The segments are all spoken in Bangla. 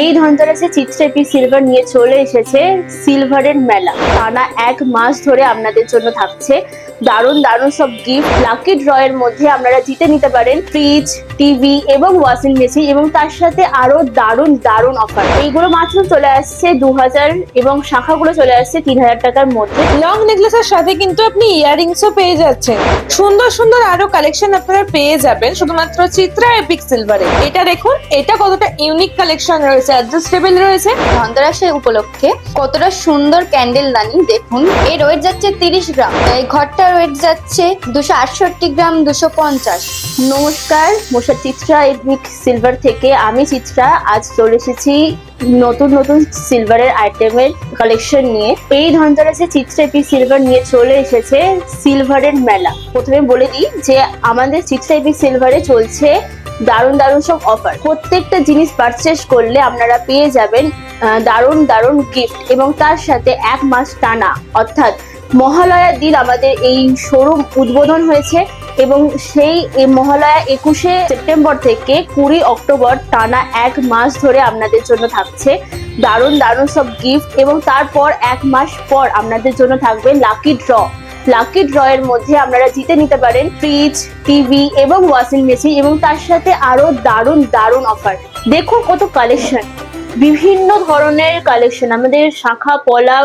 এই ধনতেরাসে চিত্রেপি সিলভার নিয়ে চলে এসেছে সিলভারের মেলা। টানা এক মাস ধরে আপনাদের জন্য থাকছে। দারুণ দারুণ সব গিফট লাকি ড্রয়ের মধ্যে আপনারা জিতে নিতে পারেন। ফ্রিজ টিভি এবং ওয়াশিং মেশিন এবং তার সাথে আরও দারুণ দারুণ অফার এইগুলো মাত্র চলে আসছে দু হাজার এবং শাখাগুলো চলে আসছে তিন হাজার টাকার মধ্যে। লং নেকলেসের সাথে কিন্তু আপনি ইয়াররিংসও পেয়ে যাচ্ছেন। সুন্দর সুন্দর আরও কালেকশন আপনারা পেয়ে যাবেন শুধুমাত্র চিত্রা এপিক সিলভারে এটা দেখুন এটা কতটা ইউনিক কালেকশন রয়েছে। অ্যাডজাস্টেবল রয়েছে। ধনতেরাসের উপলক্ষে কতটা সুন্দর ক্যান্ডেল দানি দেখুন। এর ওয়েট যাচ্ছে তিরিশ গ্রাম এই ঘরটার ওয়েট যাচ্ছে দুশো আটষট্টি গ্রাম দুশো পঞ্চাশ। নমস্কার মোশা চিত্রা এপিক সিলভার থেকে আমি চিত্রা আজ চলে এসেছি নতুন নতুন সিলভারের আইটেমের কালেকশন নিয়ে। এই ধনতেরাসে চিত্রা এপিক সিলভার নিয়ে চলে এসেছে সিলভারের মেলা। প্রথমে বলে দিই যে আমাদের চিত্রা এপিক সিলভারে চলছে দারুণ দারুণ সব অফার প্রত্যেকটা জিনিস পারচেস করলে আপনারা পেয়ে যাবেন দারুণ দারুণ গিফট এবং তার সাথে এক মাস টানা। অর্থাৎ মহালয়ার দিন আমাদের এই শোরুম উদ্বোধন হয়েছে। এবং সেই মহালয়া একুশে সেপ্টেম্বর থেকে কুড়ি অক্টোবর টানা এক মাস ধরে আপনাদের জন্য থাকছে। দারুণ দারুণ সব গিফট এবং তারপর এক মাস পর আপনাদের জন্য থাকবে লাকি ড্র লাকি ড্র এর মধ্যে আপনারা জিতে নিতে পারেন ফ্রিজ টিভি এবং ওয়াশিং মেশিন এবং তার সাথে আরও দারুণ দারুণ অফার দেখুন কত কালেকশন বিভিন্ন ধরনের কালেকশন আমাদের শাখা, পলা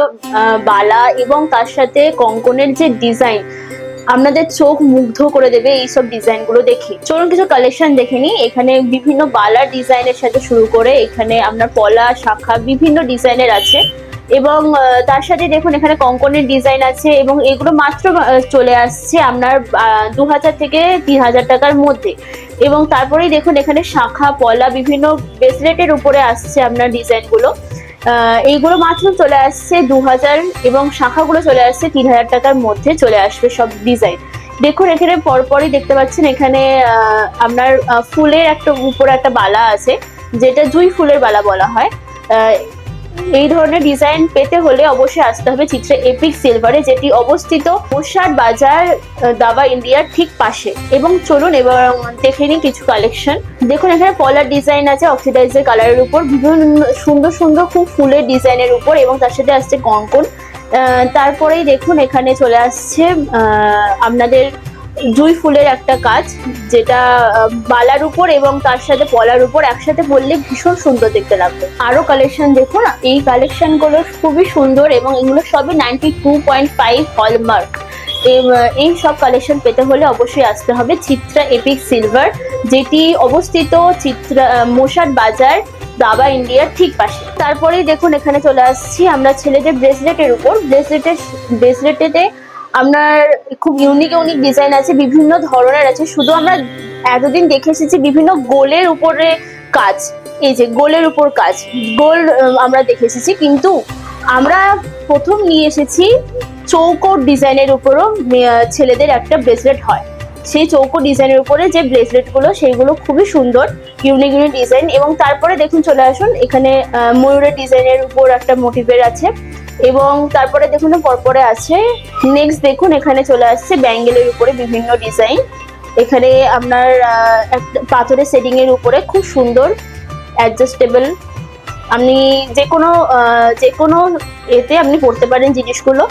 বালা এবং তার সাথে কঙ্কনের যে ডিজাইন আপনাদের চোখ মুগ্ধ করে দেবে এইসব ডিজাইনগুলো দেখে। চলুন কিছু কালেকশন দেখে নিই। এখানে বিভিন্ন বালার ডিজাইনের সাথে শুরু করে এখানে আপনার পলা শাখা বিভিন্ন ডিজাইনের আছে। এবং তার সাথে দেখুন এখানে কঙ্কনের ডিজাইন আছে এবং এগুলো মাত্র চলে আসছে আপনার দু হাজার থেকে তিন হাজার টাকার মধ্যে। এবং তারপরেই দেখুন এখানে শাখা পলা বিভিন্ন ব্রেসলেটের উপরে আসছে আপনার ডিজাইনগুলো। আহ, এইগুলো মাত্র চলে আসছে দু হাজার এবং শাখাগুলো চলে আসছে তিন হাজার টাকার মধ্যে চলে আসবে সব ডিজাইন। দেখুন, এখানে পরপরই দেখতে পাচ্ছেন, এখানে আপনার ফুলের একটা উপরে একটা বালা আছে, যেটা জুই ফুলের বালা বলা হয়। এই ধরনের ডিজাইন পেতে হলে অবশ্যই আসতে হবে চিত্রে এপিক সিলভারে যেটি অবস্থিত মোশার বাজার দাবা ইন্ডিয়ার ঠিক পাশে। এবং চলুন এবার দেখে নিই কিছু কালেকশন দেখুন, এখানে পলার ডিজাইন আছে অক্সিডাইজের কালারের উপর। বিভিন্ন সুন্দর সুন্দর খুব ফুলের ডিজাইনের উপর এবং তার সাথে আসছে কঙ্কন তারপরেই দেখুন, এখানে চলে আসছে আপনাদের জুই ফুলের একটা কাজ যেটা বালার উপর এবং তার সাথে পলার উপর একসাথে পরলে ভীষণ সুন্দর দেখতে লাগবে। আরও কালেকশন দেখুন, এই কালেকশনগুলো খুবই সুন্দর এবং এগুলো সবই ninety two point five hallmark এই সব কালেকশন পেতে হলে অবশ্যই আসতে হবে চিত্রা এপিক সিলভার যেটি অবস্থিত চিত্রা মোশাদ বাজার, দাবা ইন্ডিয়ার ঠিক পাশে। তারপরেই দেখুন, এখানে চলে আসছি আমরা ছেলেদের ব্রেসলেটের উপর। ব্রেসলেটের ব্রেসলেটেতে আপনার খুব ইউনিক ইউনিক ডিজাইন আছে, বিভিন্ন ধরনের আছে। শুধু আমরা এতদিন দেখে এসেছি বিভিন্ন গোলের উপরে কাজ। এই যে গোলের উপর কাজ। গোল আমরা দেখে এসেছি। কিন্তু আমরা প্রথম নিয়ে এসেছি চৌকো ডিজাইনের উপরও ছেলেদের একটা ব্রেসলেট হয়। সেই চৌকো ডিজাইনের উপরে যে ব্রেসলেটগুলো সেইগুলো খুবই সুন্দর ইউনিক ইউনিক ডিজাইন এবং তারপরে দেখুন, চলে আসুন, এখানে ময়ূরের ডিজাইনের উপর একটা মোটিভের আছে। এবং তারপরে দেখুন, পরপরে আছে। নেক্সট দেখুন, এখানে চলে আসছে ব্যাঙ্গেলের উপরে বিভিন্ন ডিজাইন এখানে আপনার পাথরের সেটিং এর উপরে খুব সুন্দর অ্যাডজাস্টেবল আপনি যে কোনো যে কোনো এতে আপনি পড়তে পারেন জিনিসগুলো।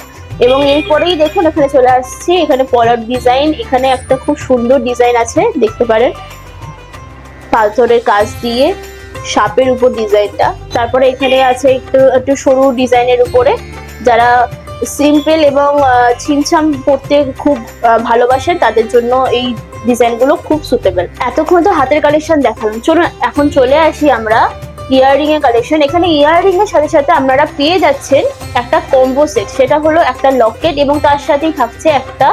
এবং এরপরেই দেখুন, এখানে চলে আসছি, এখানে পলার ডিজাইন এখানে একটা খুব সুন্দর ডিজাইন আছে, দেখতে পারেন। পাথরের কাজ দিয়ে। সাপের উপর ডিজাইনটা। তারপরে এখানে আছে একটু একটু সরু ডিজাইনের উপরে। যারা সিম্পল এবং ছিমছাম পড়তে খুব আহ, ভালোবাসেন তাদের জন্য এই ডিজাইনগুলো খুব সুটেবল এতক্ষণ তো হাতের কালেকশন দেখালাম। চলুন এখন চলে আসি আমরা ইয়াররিং এর কালেকশন এখানে ইয়াররিং এর সাথে সাথে আপনারা পেয়ে যাচ্ছেন একটা কম্বো সেট সেটা হলো একটা লকেট এবং তার সাথেই থাকছে একটা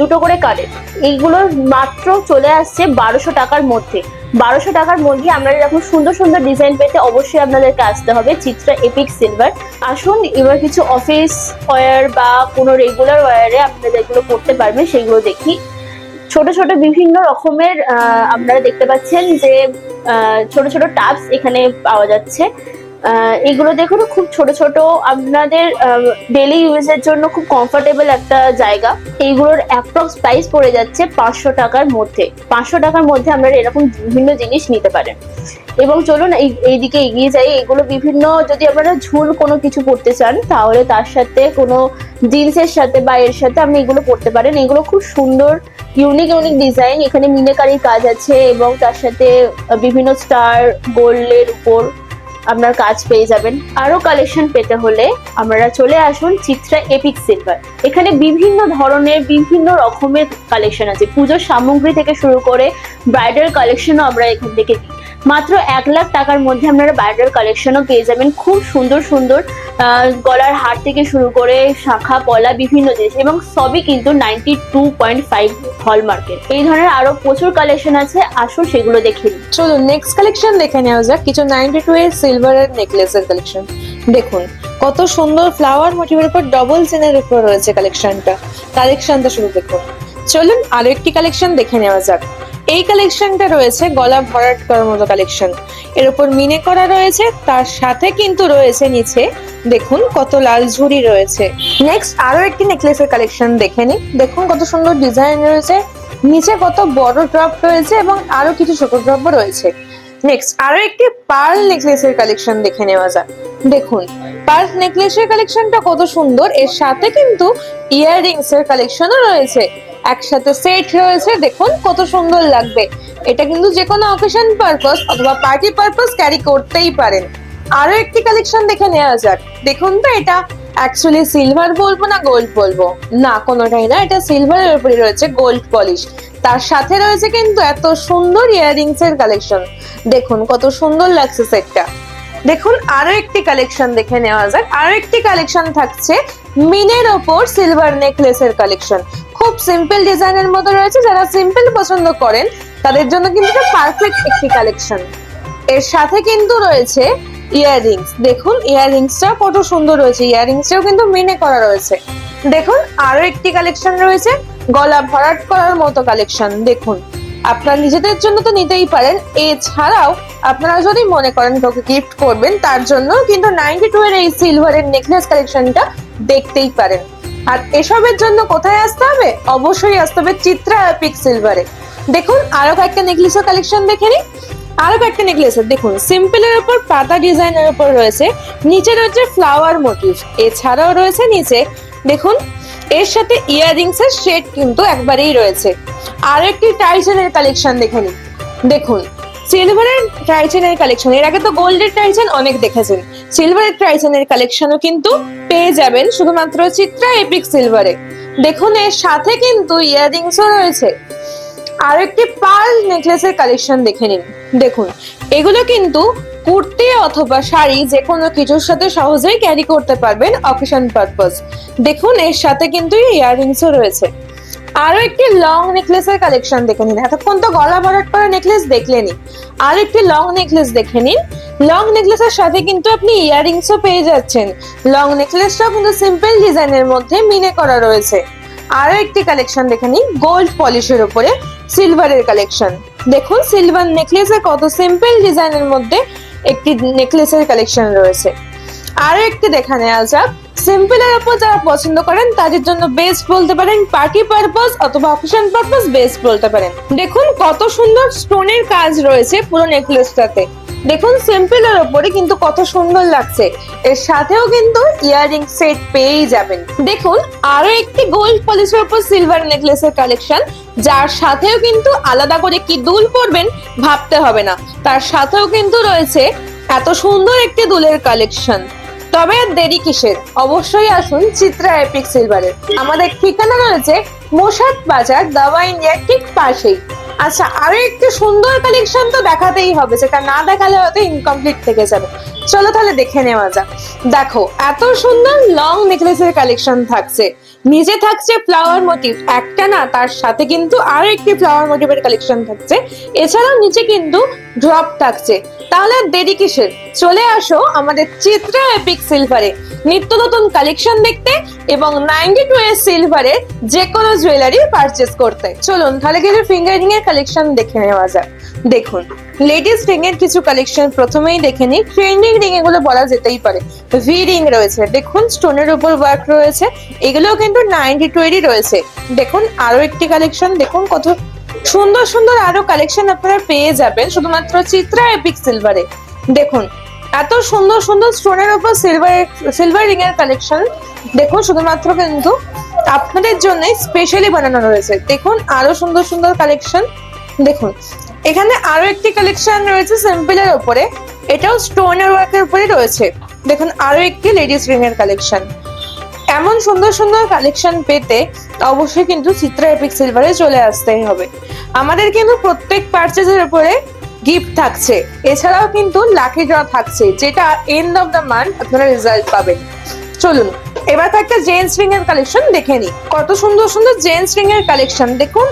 দুটো করে কানের এইগুলো মাত্র চলে আসছে বারোশো টাকার মধ্যে। বারোশো টাকার মধ্যে আপনারা এরকম সুন্দর সুন্দর ডিজাইন পেতে অবশ্যই আপনাদেরকে আসতে হবে, চিত্রা এপিক সিলভার আসুন, এবার কিছু অফিস ওয়্যার বা কোনো রেগুলার ওয়ারে আপনারা যেগুলো করতে পারবেন সেগুলো দেখি। ছোট ছোট বিভিন্ন রকমের আপনারা দেখতে পাচ্ছেন যে ছোট ছোট টাবস এখানে পাওয়া যাচ্ছে। এগুলো দেখুন, খুব ছোট ছোট। আপনাদের ডেলি ইউজের জন্য খুব কমফোর্টেবল একটা জায়গা। এইগুলোর অ্যাপ্রক্স প্রাইস পড়ে যাচ্ছে পাঁচশো টাকার মধ্যে। পাঁচশো টাকার মধ্যে আপনারা এরকম বিভিন্ন জিনিস নিতে পারেন। এবং চলুন, এই, এইদিকে এগিয়ে যাই। এগুলো বিভিন্ন, যদি আপনারা ঝুল কোনো কিছু পড়তে চান, তাহলে তার সাথে কোনো জিন্সের সাথে বা এর সাথে আপনি এগুলো পড়তে পারেন। এগুলো খুব সুন্দর ইউনিক ইউনিক ডিজাইন এখানে মিনেকারির কাজ আছে এবং তার সাথে বিভিন্ন স্টার গোল্ডের উপর আপনার কাজ পেয়ে যাবেন। আরও কালেকশন পেতে হলে আমরা চলে আসুন চিত্রা এপিক সিলভার এখানে বিভিন্ন ধরনের, বিভিন্ন রকমের কালেকশন আছে। পুজোর সামগ্রী থেকে শুরু করে ব্রাইডাল কালেকশনও আমরা এখান থেকে দিই। মাত্র এক লাখ টাকার মধ্যে আপনারা ব্রাইডাল কালেকশনও পেয়ে যাবেন। খুব সুন্দর সুন্দর গলার হার থেকে শুরু করে শাখা, পলা, বিভিন্ন জিনিস এবং সবই কিন্তু নাইনটি টু পয়েন্ট ফাইভ হলমার্কের এই ধরনের আরও প্রচুর কালেকশন আছে, আসুন সেগুলো দেখে চলুন নেক্সট কালেকশন দেখে নেওয়া যাক। কিছু নাইনটি টু এর সিলভারের নেকলেসের কালেকশন দেখুন, কত সুন্দর ফ্লাওয়ার মোটিভের উপর ডবল চেনের উপর রয়েছে কালেকশনটা কালেকশনটা শুরু দেখুন। চলুন, আরও একটি কালেকশন দেখে নেওয়া যাক। এই কালেকশনটা রয়েছে গলা ভরাট করার মতো কালেকশন এর উপর মিনে করা রয়েছে, তার সাথে কিন্তু রয়েছে নিচে, দেখুন কত লাল ঝুড়ি রয়েছে। নেক্সট আরও একটি নেকলেসের কালেকশন দেখে নিই। দেখুন কত সুন্দর ডিজাইন রয়েছে, নিচে কত বড় ড্রপ রয়েছে এবং আরও কিছু ছোট ড্রপও রয়েছে। নেক্সট আরও একটি পার্ল নেকলেসের কালেকশন দেখে নেওয়া যাক। দেখুন পার্ল নেকলেসের কালেকশনটা কত সুন্দর, এর সাথে কিন্তু ইয়াররিংস এর কালেকশনও রয়েছে। একসাথে সেট রয়েছে, দেখুন কত সুন্দর লাগবে। এটা কিন্তু যে কোনো অকেশন পারপাস অথবা পার্টি পারপাস ক্যারি করতেই পারেন। আরও একটি কালেকশন দেখে নেওয়া যাক। দেখুন তো এটা অ্যাকচুয়ালি সিলভার বলব না গোল্ড বলব? না, কোনোটাই না, এটা সিলভারের উপরে রয়েছে গোল্ড পলিশ তার সাথে রয়েছে কিন্তু এত সুন্দর ইয়াররিংস এর কালেকশন দেখুন কত সুন্দর লাগছে সেটটা দেখুন, আরও একটি কালেকশন দেখে নেওয়া যাক। আরও একটি কালেকশন থাকছে মিনের ওপর সিলভার নেকলেসের কালেকশন খুব সিম্পল ডিজাইনের মতো রয়েছে। যারা সিম্পল পছন্দ করেন, তাদের জন্য কিন্তু পারফেক্ট একটি কালেকশন এর সাথে কিন্তু রয়েছে ইয়াররিংস দেখুন ইয়াররিংসটা কত সুন্দর রয়েছে। ইয়াররিংসটাও কিন্তু মিনে করা রয়েছে। দেখুন, আরও একটি কালেকশন রয়েছে। গলা ভরাট করার মতো কালেকশন দেখুন, আপনার নিজেদের জন্য তো নিতেই পারেন। এছাড়াও আপনারা যদি মনে করেন কাউকে গিফট করবেন, তার জন্য কিন্তু নাইনটি টু এর এই সিলভারের নেকলেস কালেকশনটা দেখতেই পারেন। আর এসবের জন্য কোথায় আসতে হবে? অবশ্যই আসতে হবে চিত্রা এপিক সিলভারে দেখুন, আরও কয়েকটা নেকলেসের কালেকশন দেখে নিই। আরও কয়েকটা নেকলেসের দেখুন সিম্পলের উপর, পাতা ডিজাইনের উপর রয়েছে। নিচে রয়েছে ফ্লাওয়ার মোটিভ এছাড়াও রয়েছে নিচে, দেখুন, এর সাথে ইয়াররিংস এর শেড কিন্তু একবারেই রয়েছে। আর একটি টাইসনের কালেকশন দেখে নিন দেখুন সিলভারের ট্রাইচেনের কালেকশন এর আগে তো গোল্ডের ট্রাইচেন অনেক দেখেছেন। সিলভারের ট্রাইচেনের কালেকশনও কিন্তু পেয়ে যাবেন। শুধুমাত্র চিত্রা এপিক সিলভারে দেখুন, এর সাথে কিন্তু ইয়াররিংসও রয়েছে। আর একটি পার্ল নেকলেসের কালেকশন দেখে নিন। দেখুন, এগুলো কিন্তু কুর্তি অথবা শাড়ি, যে কোনো কিছুর সাথে সহজেই ক্যারি করতে পারবেন অকেশন পারপাস দেখুন, এর সাথে কিন্তু ইয়াররিংসও রয়েছে। আরও একটি লং নেকলেসের কালেকশন দেখে নিন। এতক্ষণ তো গলা ভরাট করা নেকলেস দেখলেনই আর একটি লং নেকলেস দেখে নিন। লং নেকলেসের সাথে কিন্তু আপনি ইয়াররিংসও পেয়ে যাচ্ছেন। লং নেকলেসটাও কিন্তু সিম্পল ডিজাইনের মধ্যে মিনে করা রয়েছে। আরও একটি কালেকশন দেখে নিন গোল্ড পলিশের উপরে সিলভারের কালেকশন দেখুন সিলভার নেকলেসে কত সিম্পল ডিজাইনের মধ্যে একটি নেকলেসের কালেকশন রয়েছে। আরও একটি দেখা নেওয়া যাক। সিম্পলের উপর যারা পছন্দ করেন, তাদের জন্য বেস্ট বলতে পারেন পার্টি পারপাস অথবা অকেশন পারপাস বেস্ট বলতে পারেন। দেখুন কত সুন্দর স্টোনের কাজ রয়েছে পুরো নেকলেসটাতে দেখুন সিম্পলের ওপরে কিন্তু কত সুন্দর লাগছে। এর সাথেও কিন্তু ইয়াররিং সেট পেয়েই যাবেন। দেখুন আরও একটি গোল্ড পলিশের উপর সিলভার নেকলেসের কালেকশন যার সাথেও কিন্তু আলাদা করে কি দুল পরবেন ভাবতে হবে না। তার সাথেও কিন্তু রয়েছে এত সুন্দর একটি দুলের কালেকশন তবে দেরি কিসের? অবশ্যই আসুন চিত্রা এপিক সিলভারের আমাদের ঠিকানা রয়েছে মোশাদ বাজার দাওয়া ইন্ডিয়ার ঠিক পাশেই। আচ্ছা আরও একটু সুন্দর কালেকশন তো দেখাতেই হবে যেটা না দেখালে হয়তো ইনকমপ্লিট থেকে যাবে। চলো তাহলে দেখে নেওয়া যাক। দেখো, এত সুন্দর লং নেকলেসের কালেকশন থাকছে। নিজে থাকছে ফ্লাওয়ার মোটিভ একটা না, তার সাথে কিন্তু আরও একটি ফ্লাওয়ার মোটিভের কালেকশন থাকছে। এছাড়াও নিচে কিন্তু ড্রপ থাকছে। তাহলে দেরি কিসের? চলে আসো আমাদের চিত্রা এপিক সিলভারে নিত্য নতুন কালেকশন দেখতে এবং নাইনটি টু এর সিলভারে যে কোনো জুয়েলারি পারচেস করতে। চলুন, তাহলে কিছু ফিঙ্গারিং এর কালেকশন দেখে নেওয়া যাক। দেখুন লেডিস রিং এর কিছু কালেকশন প্রথমেই দেখে নিই। ট্রেন্ডিং রিং এগুলো বলা যেতেই পারে। ভি রিং রয়েছে, দেখুন স্টোনের উপর ওয়ার্ক রয়েছে। এগুলোও কিন্তু নাইনটি টুয়েরই রয়েছে। দেখুন আরও একটি কালেকশন দেখুন কত সুন্দর সুন্দর আরও কালেকশন আপনারা পেয়ে যাবেন, শুধুমাত্র চিত্রা এপিক সিলভারে দেখুন, এত সুন্দর সুন্দর স্টোনের উপর সিলভার সিলভার রিং এর কালেকশন দেখুন, শুধুমাত্র কিন্তু আপনাদের জন্য স্পেশালি বানানো রয়েছে। দেখুন, আরও সুন্দর সুন্দর কালেকশন দেখুন, এখানে আরও একটি কালেকশন রয়েছে সিম্পলের উপরে। এটাও স্টোনের ওয়ার্কের উপরে রয়েছে। দেখুন, আরও একটি লেডিস রিং এর কালেকশন এমন সুন্দর সুন্দর কালেকশন পেতে অবশ্যই কিন্তু চিত্রা এপিক সিলভারে চলে আসতেই হবে। আমাদের কিন্তু প্রত্যেক পারচেজের উপরে গিফট থাকছে। এছাড়াও কিন্তু লাকি ড্র থাকছে, যেটা এন্ড অফ দ্য মান্থ আপনারা রেজাল্ট পাবেন। চলুন, এবার একটা জেন্টস রিং এর কালেকশন দেখে নিই। কত সুন্দর সুন্দর জেন্টস রিং এর কালেকশন দেখুন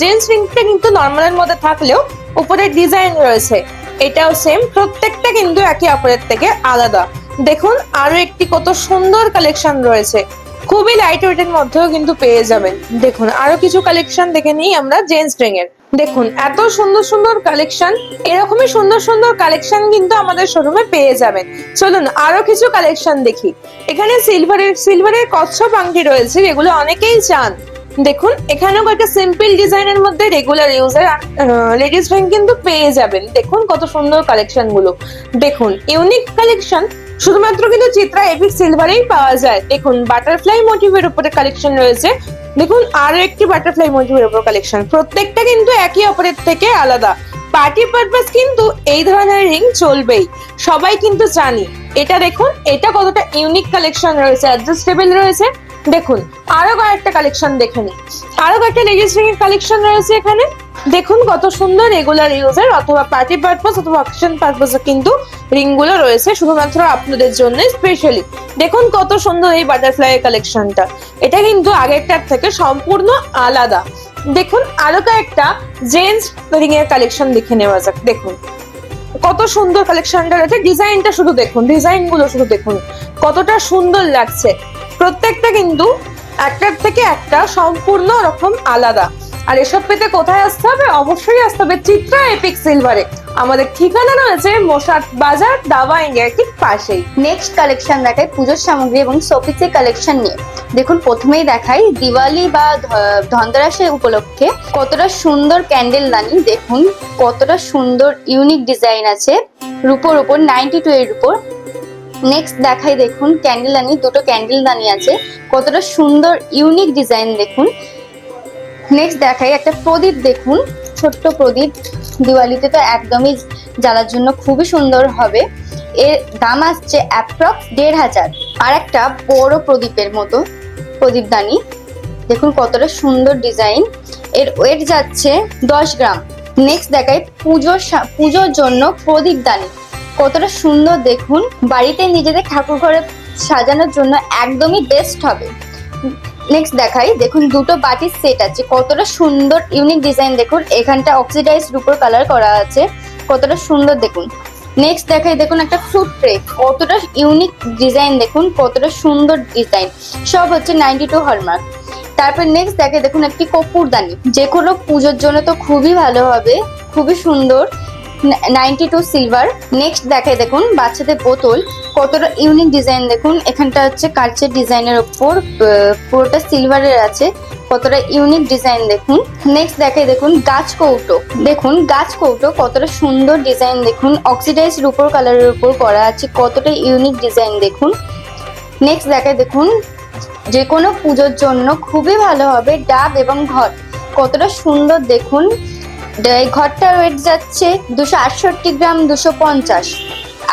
জেন্টস রিংটা কিন্তু নর্মালের মধ্যে থাকলেও উপরে ডিজাইন রয়েছে। এটাও সেম প্রত্যেকটা কিন্তু একে অপরের থেকে আলাদা। দেখুন, আরও একটি কত সুন্দর কালেকশন রয়েছে। খুবই লাইট ওয়েটের মধ্যেও কিন্তু পেয়ে যাবেন। দেখুন, আরও কিছু কালেকশন দেখে নিই আমরা জেন্টস রিং এর। দেখুন, এত সুন্দর সুন্দর কালেকশন এরকমই সুন্দর সুন্দর কালেকশন কিন্তু আমাদের শোরুমে পেয়ে যাবেন। চলুন, আরও কিছু কালেকশন দেখি। এখানে সিলভারের সিলভারের কচ্ছপ আংটি রয়েছে, যেগুলো অনেকেই চান। দেখুন, এখানেও একটা সিম্পল ডিজাইনের মধ্যে রেগুলার ইউজার লেডিস রিং কিন্তু পেয়ে যাবেন। দেখুন, কত সুন্দর কালেকশনগুলো। দেখুন ইউনিক কালেকশন শুধুমাত্র কিন্তু চিত্রা এপিক সিলভারেই পাওয়া যায়। দেখুন বাটারফ্লাই মোটিভের উপরে কালেকশন রয়েছে। দেখুন আরও একটি বাটারফ্লাই মোটিভের উপর কালেকশন প্রত্যেকটা কিন্তু একে অপরের থেকে আলাদা। পার্টি পারপাস কিন্তু এই ধরনের রিং চলবেই। সবাই কিন্তু জানি। এটা দেখুন, এটা কতটা ইউনিক কালেকশন রয়েছে অ্যাডজাস্টেবল রয়েছে। দেখুন আরও কয়েকটা কালেকশন দেখে নিই। আরও কয়েকটা লেডিস রিং এর কালেকশন রয়েছে এখানে। দেখুন কত সুন্দর রেগুলার ইউজার অথবা পার্টি পারপাস অথবা অকেশন পারপাসে কিন্তু রিংগুলো রয়েছে, শুধুমাত্র আপনাদের জন্য স্পেশালি দেখুন কত সুন্দর এই বাটারফ্লাই কালেকশনটা এটা কিন্তু আগেরটার থেকে সম্পূর্ণ আলাদা। দেখুন আরও কয়েকটা জেন্টস রিং এর কালেকশন দেখে নেওয়া যাক। দেখুন, কত সুন্দর কালেকশনটা রয়েছে। ডিজাইনটা শুধু দেখুন ডিজাইনগুলো শুধু দেখুন। কতটা সুন্দর লাগছে। প্রত্যেকটা কিন্তু একটার থেকে একটা সম্পূর্ণ রকম আলাদা। আর এসব পেতে কোথায় আসতে হবে? অবশ্যই আসতে হবে চিত্রা এপিক সিলভারে আমাদের ঠিকানা রয়েছে মোশাট বাজার, দাবা ইন্ডিয়ার ঠিক পাশেই। নেক্সট কালেকশন দেখাই পুজোর সামগ্রী এবং শোপিসের কালেকশন নিয়ে। দেখুন, প্রথমেই দেখাই দিওয়ালি বা ধনতেরাসের উপলক্ষে কতটা সুন্দর ক্যান্ডেল দানি। দেখুন, কতটা সুন্দর ইউনিক ডিজাইন আছে রুপোর উপর নাইনটি টু এর উপর নেক্সট দেখাই দেখুন ক্যান্ডেল দানি, দুটো ক্যান্ডেল দানি আছে। কতটা সুন্দর ইউনিক ডিজাইন দেখুন। নেক্সট দেখাই একটা প্রদীপ দেখুন, ছোট্ট প্রদীপ। দিওয়ালিতে তো একদমই জ্বালার জন্য খুবই সুন্দর হবে। এর দাম আসছে অ্যাপ্রক্স দেড় হাজার। আর একটা বড় প্রদীপের মতো, প্রদীপদানি। দেখুন কতটা সুন্দর ডিজাইন এর ওয়েট যাচ্ছে দশ গ্রাম। নেক্সট দেখাই পুজোর পুজোর জন্য প্রদীপদানি। কতটা সুন্দর দেখুন। বাড়িতে নিজেদের ঠাকুর ঘরে সাজানোর জন্য একদমই বেস্ট হবে। নেক্সট দেখাই, দেখুন দুটো বাটির সেট আছে। কতটা সুন্দর ইউনিক ডিজাইন দেখুন। এখানটা অক্সিডাইজ রূপোর কালার করা আছে। কতটা সুন্দর দেখুন। নেক্সট দেখাই, দেখুন একটা ফ্রুট ট্রে কতটা ইউনিক ডিজাইন দেখুন, কতটা সুন্দর ডিজাইন সব হচ্ছে নাইনটি টু হলমার্ক তারপর নেক্সট দেখে দেখুন একটি কপুরদানি। যে কোনো পুজোর জন্য তো খুবই ভালো হবে, খুবই সুন্দর। Ninety two silver. নেক্সট দেখে দেখুন, বাচ্চাদের বোতল। কতটা ইউনিক ডিজাইন দেখুন। এখানটা হচ্ছে কার্চের ডিজাইনের ওপর পুরোটা সিলভারের আছে। কতটা ইউনিক ডিজাইন দেখুন। নেক্সট দেখে দেখুন, গাছ কৌটো। দেখুন, গাছ কৌটো কতটা সুন্দর ডিজাইন দেখুন। অক্সিডাইজ রুপোর কালারের উপর করা আছে। কতটা ইউনিক ডিজাইন দেখুন। নেক্সট দেখে দেখুন যে কোনো পুজোর জন্য খুবই ভালো হবে ডাব এবং ঘট। কতটা সুন্দর দেখুন। এই ঘরটার ওয়েট যাচ্ছে দুশো আটষট্টি গ্রাম, দুশো পঞ্চাশ।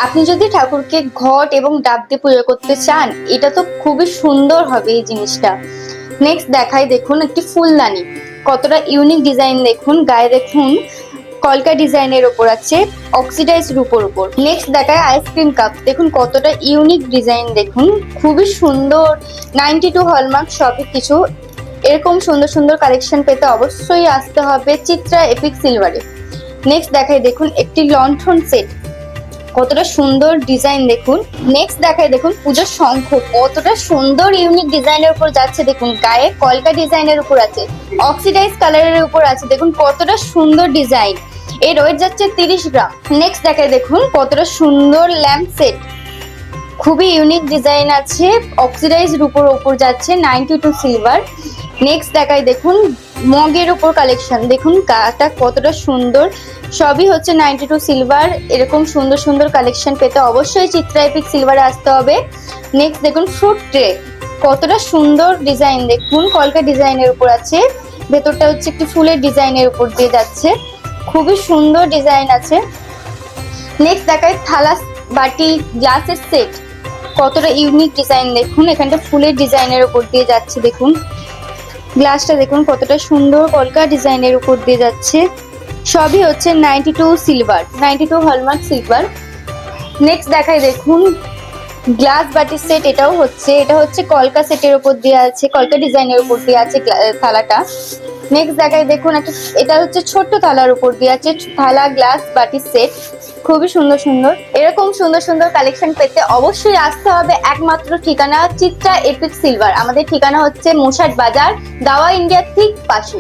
আপনি যদি ঠাকুরকে ঘট এবং ডাব দিয়ে পুজো করতে চান, এটা তো খুবই সুন্দর হবে এই জিনিসটা। নেক্সট দেখাই দেখুন একটি ফুলদানি। কতটা ইউনিক ডিজাইন দেখুন, গায়ে দেখুন, কলকা ডিজাইনের ওপর আছে অক্সিডাইজ রূপোর উপর নেক্সট দেখায় আইসক্রিম কাপ দেখুন কতটা ইউনিক ডিজাইন দেখুন, খুবই সুন্দর। নাইনটি টু হলমার্ক সবই কিছু এরকম সুন্দর সুন্দর কালেকশন পেতে অবশ্যই আসতে হবে চিত্রা এপিক সিলভারে নেক্সট দেখায় দেখুন একটি লন্ঠন সেট কতটা সুন্দর ডিজাইন দেখুন। নেক্সট দেখায় দেখুন পুজোর শঙ্খ। কতটা সুন্দর ইউনিক ডিজাইনের উপর যাচ্ছে দেখুন। গায়ে কলকা ডিজাইনের উপর আছে। অক্সিডাইজ কালারের উপর আছে। দেখুন কতটা সুন্দর ডিজাইন এর ওয়েট যাচ্ছে তিরিশ গ্রাম। নেক্সট দেখায় দেখুন কতটা সুন্দর ল্যাম্প সেট খুবই ইউনিক ডিজাইন আছে। অক্সিডাইজ উপর উপর যাচ্ছে নাইনটি টু সিলভার নেক্সট দেখায় দেখুন, মগের উপর কালেকশন দেখুন কাটা কতটা সুন্দর। সবই হচ্ছে নাইনটি টু সিলভার এরকম সুন্দর সুন্দর কালেকশন পেতে অবশ্যই চিত্রা এপিক সিলভারে আসতে হবে। নেক্সট দেখুন ফ্রুট ট্রে কতটা সুন্দর ডিজাইন দেখুন, কলকা ডিজাইনের উপর আছে। ভেতরটা হচ্ছে একটু ফুলের ডিজাইনের উপর দিয়ে যাচ্ছে। খুবই সুন্দর ডিজাইন আছে। নেক্সট দেখায় থালা বাটি গ্লাসের সেট কতটা ইউনিক ডিজাইন দেখুন, এখানটা ফুলের ডিজাইনের উপর দিয়ে যাচ্ছে, দেখুন। গ্লাসটা দেখুন কতটা সুন্দর কলকা ডিজাইনের উপর দিয়ে যাচ্ছে। সবই হচ্ছে ninety two silver ninety two hallmark silver next দেখায় দেখুন গ্লাস বাটির সেট এটাও হচ্ছে, এটা হচ্ছে কলকা সেটের উপর দিয়ে আছে, কলকা ডিজাইনের উপর দিয়ে আছে থালাটা। নেক্সট দেখায় দেখুন, একটা এটা হচ্ছে ছোট্ট থালার উপর দিয়ে আছে, থালা গ্লাস বাটির সেট খুবই সুন্দর সুন্দর। এরকম সুন্দর সুন্দর কালেকশন পেতে অবশ্যই আসতে হবে একমাত্র ঠিকানা চিত্রা এপিক সিলভার আমাদের ঠিকানা হচ্ছে মোশাট বাজার, দাওয়া ইন্ডিয়ার ঠিক পাশে